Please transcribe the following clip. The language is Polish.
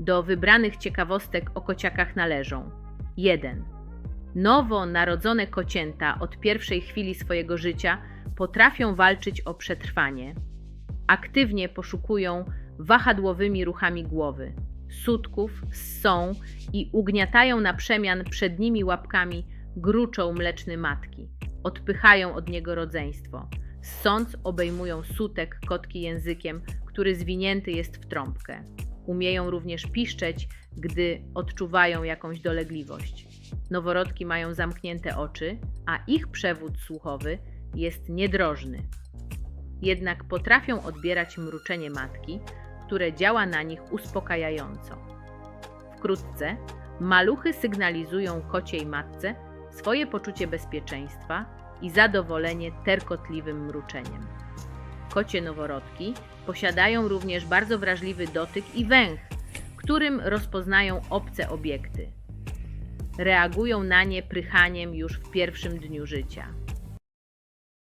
Do wybranych ciekawostek o kociakach należą 1. Nowo narodzone kocięta od pierwszej chwili swojego życia potrafią walczyć o przetrwanie. Aktywnie poszukują wahadłowymi ruchami głowy, sutków, ssą i ugniatają na przemian przednimi łapkami gruczoł mleczny matki. Odpychają od niego rodzeństwo. Ssąc obejmują sutek kotki językiem, który zwinięty jest w trąbkę. Umieją również piszczeć, gdy odczuwają jakąś dolegliwość. Noworodki mają zamknięte oczy, a ich przewód słuchowy jest niedrożny. Jednak potrafią odbierać mruczenie matki, które działa na nich uspokajająco. Wkrótce maluchy sygnalizują kociej matce swoje poczucie bezpieczeństwa i zadowolenie terkotliwym mruczeniem. Kocie noworodki posiadają również bardzo wrażliwy dotyk i węch, którym rozpoznają obce obiekty. Reagują na nie prychaniem już w pierwszym dniu życia.